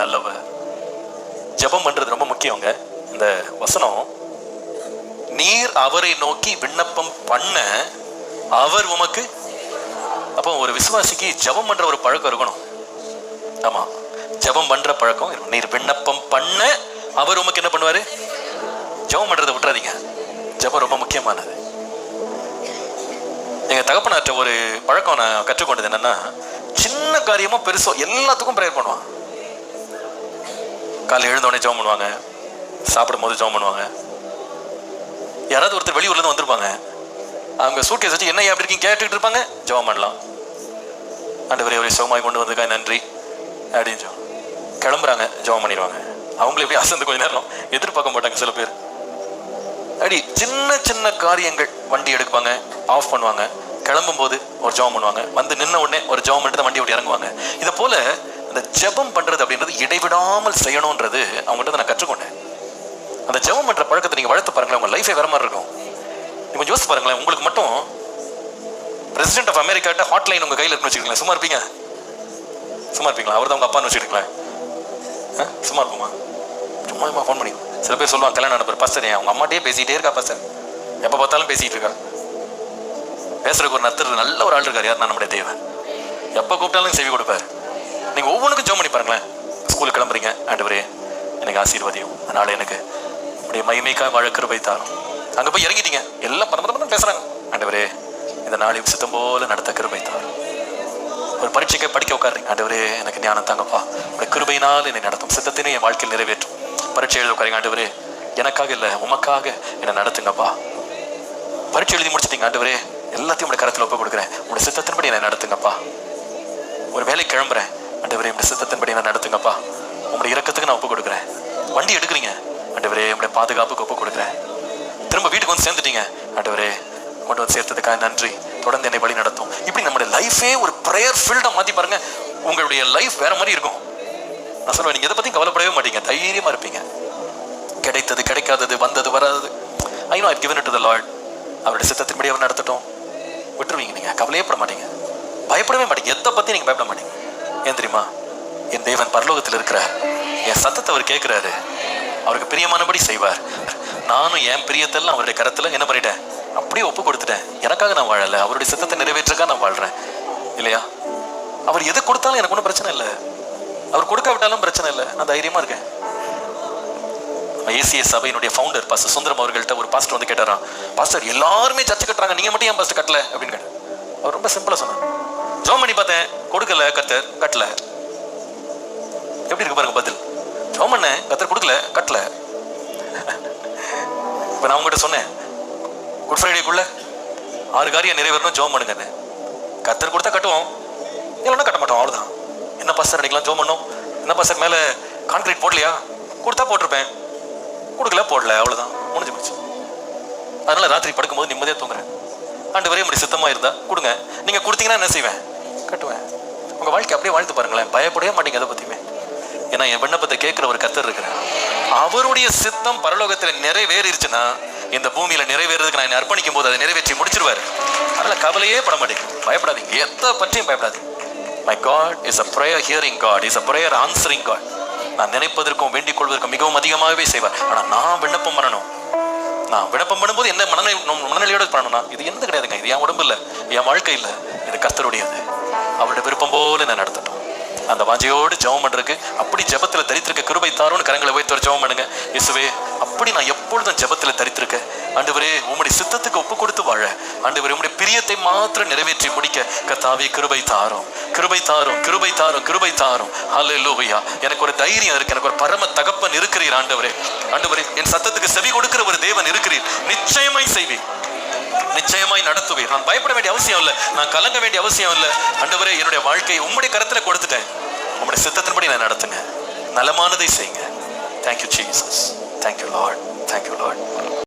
நல்லவர். ஜெபம் பண்றது ரொம்ப முக்கியங்க. இந்த வசனம் நீர் அவரை நோக்கி விண்ணப்பம் பண்ண அவர் உமக்கு அப்போ ஒரு விசுவாசிக்கு ஜெபம் பண்ற ஒரு பழக்கம் இருக்கணும். ஆமா. ஜெபம் பண்ற பழக்கம் இருக்கணும். நீர் விண்ணப்பம் பண்ண அவர் உமக்கு என்ன பண்ணுவாரு? ஜெபம் பண்றதை விட்டுறாதீங்க. ஜெபம் ரொம்ப முக்கியமானது. எங்க தகப்பனாற்ற ஒரு பழக்கம் நான் கற்றுக்கொண்டது என்னன்னா சின்ன காரியமும் பெருசோ எல்லாத்துக்கும் ப்ரேயர் பண்ணுவான். காலைல எழுந்தோடனே ஜோம் பண்ணுவாங்க. சாப்பிடும் போது ஜெபம் பண்ணுவாங்க. யாராவது ஒருத்தர் வெளியூர்லேருந்து வந்திருப்பாங்க. அவங்க சூட்கேஸ் வச்சு என்ன அப்படி இருக்கீங்க? கேட்டுக்கிட்டு இருப்பாங்க. ஜெபம் பண்ணலாம். ஆண்டவரே ஒரே சுகமாய் கொண்டு வந்திருக்கா நன்றி. அப்படின்னு ஜெபம். கிளம்புறாங்க. ஜெபம் பண்ணிடுவாங்க. அவங்களே எப்படி அசந்து கொஞ்ச நேரம் எதிர்பார்க்க மாட்டாங்க சில பேர். அடி சின்ன சின்ன காரியங்கள் வண்டி எடுப்பாங்க. ஆஃப் பண்ணுவாங்க. கிளம்பும் போது ஒரு ஜெபம் பண்ணுவாங்க. வந்து நின்ன உடனே ஒரு ஜெபம் பண்ணிட்டு வண்டி ஓட்டி இறங்குவாங்க. இதை போல அந்த ஜெபம் பண்றது அப்படின்றது இடைவிடாமல் செய்யணுன்றது அவங்கள்ட்ட நான் கற்றுக்கொண்டேன். அந்த ஜெபம் பண்ற பழக்கத்தை நீங்க வளர்த்து பாருங்களேன் உங்க லைஃபே வேற மாதிரி இருக்கும். நீங்க கொஞ்சம் யோசிச்சு பாருங்களேன் உங்களுக்கு மட்டும் பிரசிடென்ட் ஆஃப் அமெரிக்காட்ட ஹாட்லைன் உங்க கையில் இருக்குன்னு வச்சுக்கோங்களேன் சும்மா இருப்பீங்க? சும்மா இருப்பீங்களா? அவர் தான் உங்க அப்பான்னு வச்சுக்கிங்களேன் சும்மா இருக்குமா சும்மா ஃபோன் பண்ணி. சில பேர் சொல்லுவாங்க கல்யாணம் நடப்பார் பசர் என் அவங்க அம்மாட்டே பேசிக்கிட்டே இருக்கா பசர் எப்போ பார்த்தாலும் பேசிக்கிட்டு இருக்கா? பேசுறதுக்கு ஒரு நத்தர் நல்ல ஒரு ஆள் இருக்கார். யார் நம்முடைய தேவன். எப்போ கூப்பிட்டாலும் செவி கொடுப்பார். நீங்கள் ஒவ்வொன்றுக்கும் ஜோம் பண்ணி பாருங்களேன். ஸ்கூலுக்கு கிளம்புறீங்க ஆண்டவரே எனக்கு ஆசீர்வதியும் அதனால எனக்கு அப்படியே மகிமைக்காக வாழ கிருபை தாரும். அங்கே போய் இறங்கிட்டீங்க. எல்லாம் பரம்பரை பரம பேசுகிறாங்க ஆண்டவரே இந்த நாளையும் சித்தம் போல நடத்த கிருபை தாரும். ஒரு பரீட்சைக்கு படிக்க உட்காருங்க. ஆண்டவரே எனக்கு ஞானம் தாங்கப்பா. உடைய கிருபையினால் என்னை நடத்தும். சித்தத்தினை என் வாழ்க்கையில் நிறைவேற்றும். பரீட்சை எழுத உட்காருங்க ஆண்டவரே. எனக்காக இல்லை உமக்காக என்னை நடத்துங்கப்பா. பரீட்சை எழுதி முடிச்சிட்டீங்க ஆண்டவரே. எல்லாத்தையும் உடைய கரத்தில் ஒப்பு கொடுக்குறேன். உடைய சித்தத்தின்படி என்னை நடத்துங்கப்பா. ஒரு வேலை கிளம்புறேன். அண்டவரே உடைய சித்தத்தின்படி நான் நடத்துங்கப்பா. உங்களுடைய இறக்கத்துக்கு நான் ஒப்பு கொடுக்குறேன். வண்டி எடுக்கிறீங்க. அண்டவரே உடைய பாதுகாப்புக்கு ஒப்பு கொடுக்குறேன். திரும்ப வீட்டுக்கு வந்து சேர்ந்துட்டீங்க. ஆண்டவரே கொண்டு வந்து சேர்த்ததுக்காக நன்றி. தொடர்ந்து என்னை வழி நடத்தும். இப்படி நம்முடைய லைஃபே ஒரு ப்ரேயர் ஃபீல்டாக மாற்றி பாருங்க. உங்களுடைய லைஃப் வேற மாதிரி இருக்கும். நான் சொல்லுவேன் நீங்கள் எதை பற்றி கவலைப்படவே மாட்டீங்க. தைரியமா இருப்பீங்க. கிடைத்தது கிடைக்காதது வந்தது வராது I know I given to the Lord அவருடைய சித்தத்தின்படி அவர் நடத்தட்டும். விட்டுருவீங்க நீங்கள் கவலையே பட மாட்டீங்க. பயப்படவே மாட்டீங்க. எதை பற்றி நீங்கள் பயப்பட மாட்டீங்க. ஏன் தெரியுமா? என் தேவன் பரலோகத்தில் இருக்கிறார் என் சத்தத்தை அவர் கேட்கிறாரு. அவருக்கு பிரியமானபடி செய்வார். நானும் என் பிரியத்தெல்லாம் அவருடைய கரத்தில் என்ன பண்ணிட்டேன்? அப்படியே ஒப்பு கொடுத்துட்டேன். எனக்காக நான் வாழலை. அவருடைய சித்தத்தை நிறைவேற்றக்காக நான் வாழ்றேன். இல்லையா? அவர் எது கொடுத்தாலும் எனக்கு ஒன்றும் பிரச்சனை இல்லை. அவர் கொடுக்காவிட்டாலும் பிரச்சனை இல்லை. நான் தைரியமா இருக்கேன். ஏசிய சபையினுடைய ஃபவுண்டர் பாஸ்டர் சுந்தரம் அவர்கள்ட்ட ஒரு பாஸ்டர் வந்து கேட்டாராம். பாஸ்டர் எல்லாருமே சர்ச்சை கட்டுறாங்க. நீங்க மட்டும் ஏன் பாஸ்டர் கட்டல? அப்படின்னு கேட்டார். அவர் ரொம்ப சிம்பிளா சொன்னார். ஜோம் பண்ணி பார்த்தேன் கொடுக்கல கத்தர் கட்டல. எப்படி இருக்கு பாருங்க பதில்? ஜோம் பண்ணேன் கத்தர் கொடுக்கல கட்டல. இப்போ நான் உங்ககிட்ட சொன்னேன் குட் ஃப்ரைடேக்குள்ள ஆறு காரியம் நிறைவேறணும் ஜோம் பண்ணுங்கன்னு கத்தர் கொடுத்தா கட்டுவோம் இல்லைன்னா கட்ட மாட்டோம் அவ்வளோதான் என்ன பாஸ்டர் அடிக்கலாம் ஜோம் பண்ணோம் என்ன பாஸ்டர் மேலே கான்கிரீட் போடலையா? கொடுத்தா போட்டிருப்பேன். கொடுக்கல போடல அவ்வளோதான் முடிஞ்சு போச்சு. அதனால ராத்திரி படுக்கும்போது நிம்மதியா தூங்குறேன். ஆண்டு வரையும் இப்படி சுத்தமா இருந்தா கொடுங்க. நீங்க கொடுத்தீங்கன்னா என்ன செய்வேன்? கட்டுவேன். உங்கள் வாழ்க்கை அப்படியே வாழ்த்து பாருங்களேன். பயப்படவே மாட்டீங்க அதை பற்றியுமே ஏன்னா என் விண்ணப்பத்தை கேட்குற ஒரு கத்தர் இருக்கிறேன் அவருடைய சித்தம் பரலோகத்தில் நிறைவேறிடுச்சுன்னா இந்த பூமியில் நிறைவேறதுக்கு நான் என்னை அர்ப்பணிக்கும் போது அதை நிறைவேற்றி முடிச்சிருவார். அதில் கவலையே பட மாட்டேங்க. பயப்படாதீங்க. எதை பற்றியும் பயப்படாதீங்க. My God is a prayer hearing God is a prayer answering God நான் நினைப்பதற்கும் வேண்டிக் கொள்வதற்கும் மிகவும் அதிகமாகவே செய்வார். ஆனால் நான் விண்ணப்பம் பண்ணணும். நான் விண்ணப்பம் பண்ணும்போது என்ன மனநிலை மனநிலையோட பண்ணணும்னா இது எந்த கிடையாதுங்க இது என் உடம்பு இல்லை என் வாழ்க்கை இல்லை இது கஸ்தருடையது அவருடைய விருப்பம் போல நான் நடத்தட்டும். அந்த வாஞ்சையோடு ஜெபம் பண்ணுறதுக்கு அப்படி ஜெபத்துல தரித்திருக்க கிருபை தாரோன்னு கரங்களை வைத்து ஒரு ஜெபம் பண்ணுங்க. இசுவே அப்படி நான் எப்பொழுதும் ஜபத்தில் தரித்திருக்கேன் ஆண்டவரே உம்முடைய சித்தத்துக்கு ஒப்பு கொடுத்து வாழ. ஆண்டவரே உம்முடைய பிரியத்தை மாத்திரம் நிறைவேற்றி முடிக்க கத்தாவே கிருபை தாரும். கிருபை தாரும் கிருபை தாரும் கிருபை தாரும். ஹalleluya எனக்கு ஒரு தைரியம் இருக்கு எனக்கு ஒரு பரம தகப்பன் இருக்கிறீர் ஆண்டவரே. ஆண்டவரே என் சத்தத்துக்கு செவி கொடுக்கிற ஒரு தேவன் இருக்கிறீர். நிச்சயமாய் செய்வேன் நிச்சயமாய் நடத்துவீர். நான் பயப்பட வேண்டிய அவசியம் இல்லை. நான் கலங்க வேண்டிய அவசியம் இல்லை. ஆண்டவரே என்னுடைய வாழ்க்கையை உம்முடைய கருத்தில் கொடுத்துட்டேன். உங்களுடைய சித்தத்தின்படி நான் நடத்துங்க. நலமானதை செய்யுங்க. Thank you Jesus thank you Lord thank you Lord